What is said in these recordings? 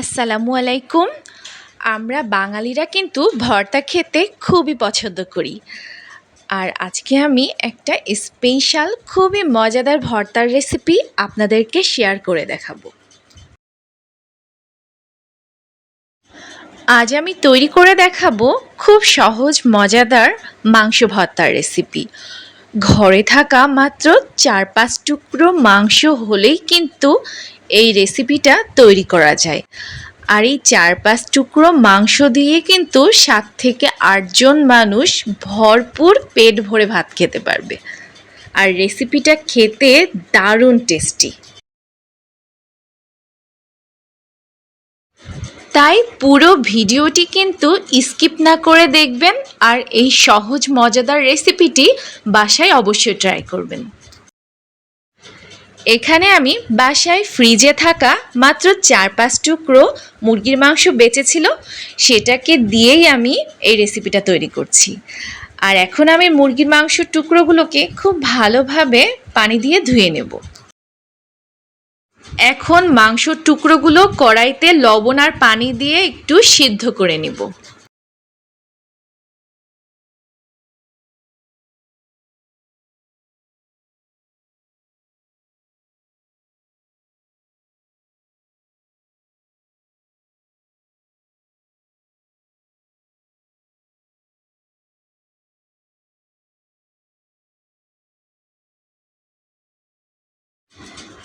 আসসালামু আলাইকুম। আমরা বাঙালিরা কিন্তু ভর্তা খেতে খুবই পছন্দ করি। আর আজকে আমি একটা স্পেশাল খুবই মজাদার ভর্তার রেসিপি আপনাদেরকে শেয়ার করে দেখাবো। আজ আমি তৈরি করে দেখাবো খুব সহজ, মজাদার মাংস ভর্তার রেসিপি ঘরে থাকা মাত্র চার পাঁচ টুকরো মাংস হলেই কিন্তু এই রেসিপিটা তৈরি করা যায়। আর এই চার পাঁচ টুকরো মাংস দিয়ে কিন্তু সাত থেকে আটজন মানুষ ভরপুর পেট ভরে ভাত খেতে পারবে। আর রেসিপিটা খেতে দারুণ টেস্টি তাই পুরো ভিডিওটি কিন্তু স্কিপ না করে দেখবেন, আর এই সহজ মজাদার রেসিপিটি বাসায় অবশ্যই ট্রাই করবেন। এখানে আমি বাসায় ফ্রিজে থাকা মাত্র চার পাঁচ টুকরো মুরগির মাংস বেঁচেছিল, সেটাকে দিয়েই আমি এই রেসিপিটা তৈরি করছি। আর এখন আমি মুরগির মাংসর টুকরোগুলোকে খুব ভালোভাবে পানি দিয়ে ধুয়ে নেব। এখন মাংসর টুকরোগুলো কড়াইতে লবণ আর পানি দিয়ে একটু সিদ্ধ করে নেব।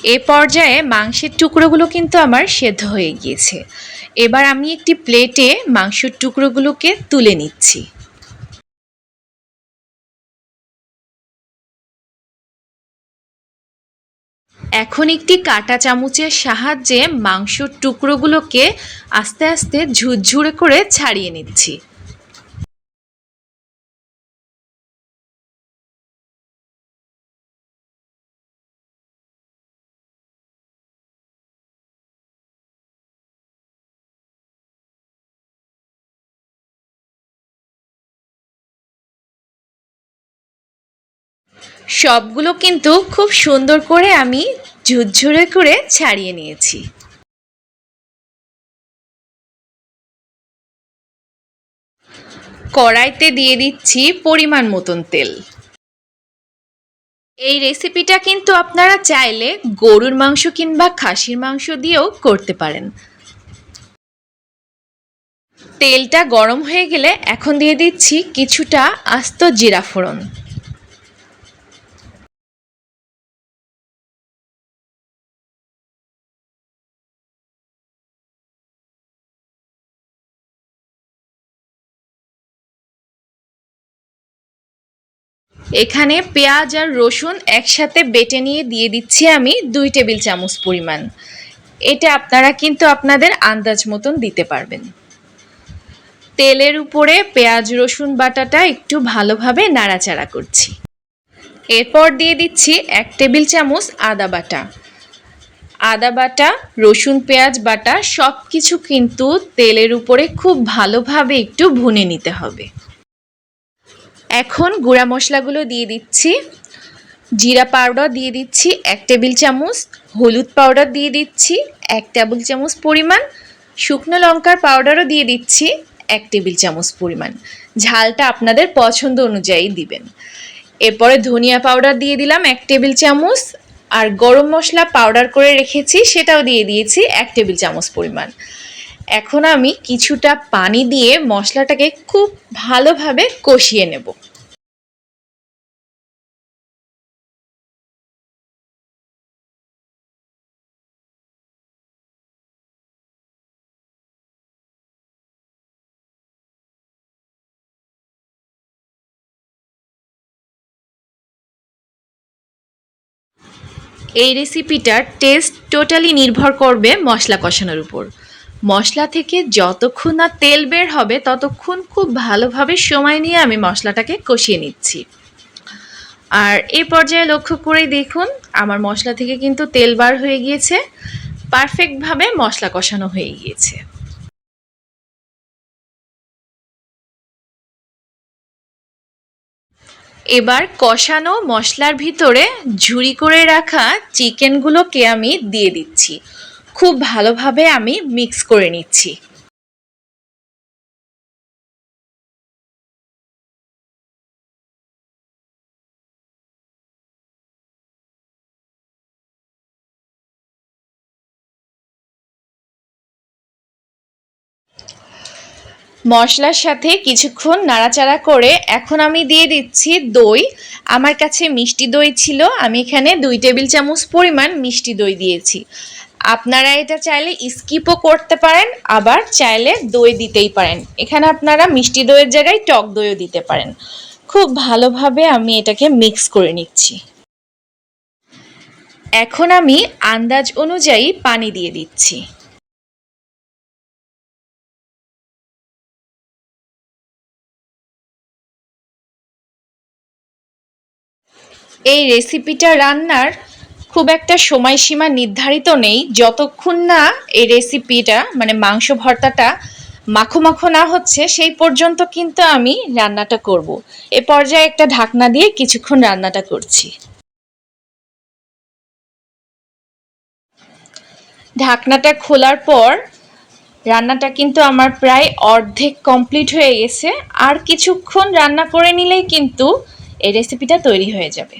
এ পর্যায়ে মাংসের টুকরোগুলো কিন্তু আমার সেদ্ধ হয়ে গিয়েছে। এবার আমি একটি প্লেটে মাংসের টুকরোগুলোকে তুলে নিচ্ছি। এখন একটি কাটা চামচের সাহায্যে মাংসর টুকরোগুলোকে আস্তে আস্তে ঝুরঝুরে করে ছাড়িয়ে নিচ্ছি। সবগুলো কিন্তু খুব সুন্দর করে আমি ঝুরঝুরে করে ছাড়িয়ে নিয়েছি। কড়াইতে দিয়ে দিচ্ছি পরিমাণ মতন তেল। এই রেসিপিটা কিন্তু আপনারা চাইলে গরুর মাংস কিংবা খাসির মাংস দিয়েও করতে পারেন। তেলটা গরম হয়ে গেলে এখন দিয়ে দিচ্ছি কিছুটা আস্ত জিরা ফোড়ন। এখানে পেঁয়াজ আর রসুন একসাথে বেটে নিয়ে দিয়ে দিচ্ছি আমি দুই টেবিল চামচ পরিমাণ। এটা আপনারা কিন্তু আপনাদের আন্দাজ মতন দিতে পারবেন। তেলের উপরে পেঁয়াজ, রসুন বাটাটা একটু ভালোভাবে নাড়াচাড়া করছি। এরপর দিয়ে দিচ্ছি এক টেবিল চামচ আদা বাটা। আদা বাটা, রসুন পেঁয়াজ বাটা সব কিছু কিন্তু তেলের উপরে খুব ভালোভাবে একটু ভুনে নিতে হবে। এখন গুঁড়া মশলাগুলো দিয়ে দিচ্ছি, জিরা পাউডার দিয়ে দিচ্ছি, এক টেবিল চামচ, হলুদ পাউডার দিয়ে দিচ্ছি, এক টেবিল চামচ পরিমাণ, শুকনো লঙ্কার পাউডারও দিয়ে দিচ্ছি, এক টেবিল চামচ পরিমাণ। ঝালটা আপনাদের পছন্দ অনুযায়ী দিবেন। এরপরে ধনিয়া পাউডার দিয়ে দিলাম এক টেবিল চামচ, আর গরম মশলা পাউডার করে রেখেছি, সেটাও দিয়ে দিয়েছি, এক টেবিল চামচ পরিমাণ। এখন আমি কিছুটা পানি দিয়ে মশলাটাকে খুব ভালোভাবে কষিয়ে নেব। এই রেসিপিটার টেস্ট টোটালি নির্ভর করবে মশলা কষানোর উপর। মশলা থেকে যতক্ষণ না তেল বের হবে, ততক্ষণ খুব ভালোভাবে সময় নিয়ে আমি মশলাটাকে কষিয়ে নিচ্ছি। আর এই পর্যায়ে লক্ষ্য করেই দেখুন, আমার মশলা থেকে কিন্তু তেল বার হয়ে গিয়েছে, পারফেক্টভাবে মশলা কষানো হয়ে গিয়েছে। এবার কষানো মশলার ভিতরে ঝুড়ি করে রাখা চিকেনগুলোকে আমি দিয়ে দিচ্ছি। খুব ভালোভাবে আমি মিক্স করে নিচ্ছি। মশলার সাথে কিছুক্ষণ নাড়াচাড়া করে এখন আমি দিয়ে দিচ্ছি দই। আমার কাছে মিষ্টি দই ছিল, আমি এখানে দুই টেবিল চামচ পরিমাণ মিষ্টি দই দিয়েছি। আপনারা এটা চাইলে স্কিপও করতে পারেন, আবার চাইলে দই দিতেই পারেন। এখানে আপনারা মিষ্টি দইয়ের জায়গায় টক দইও দিতে পারেন। খুব ভালোভাবে আমি এটাকে মিক্স করে নিচ্ছি। এখন আমি আন্দাজ অনুযায়ী পানি দিয়ে দিচ্ছি। এই রেসিপিটা রান্নার খুব একটা সময়সীমা নির্ধারিত নেই। যতক্ষণ না এই রেসিপিটা মানে মাংস ভর্তাটা মাখো মাখো না হচ্ছে, সেই পর্যন্ত কিন্তু আমি রান্নাটা করব। এ পর্যায়ে একটা ঢাকনা দিয়ে কিছুক্ষণ রান্নাটা করছি। ঢাকনাটা খোলার পর রান্নাটা কিন্তু আমার প্রায় অর্ধেক কমপ্লিট হয়ে গেছে। আর কিছুক্ষণ রান্না করে নিলেই কিন্তু এই রেসিপিটা তৈরি হয়ে যাবে।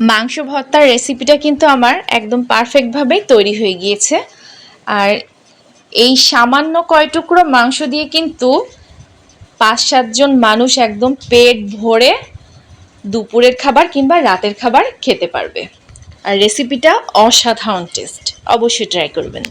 মাংস ভর্তার রেসিপিটা কিন্তু আমার একদম পারফেক্টভাবেই তৈরি হয়ে গিয়েছে। আর এই সামান্য কয় টুকরো মাংস দিয়ে কিন্তু পাঁচ সাতজন মানুষ একদম পেট ভরে দুপুরের খাবার কিংবা রাতের খাবার খেতে পারবে। আর রেসিপিটা অসাধারণ টেস্ট অবশ্যই ট্রাই করবেন।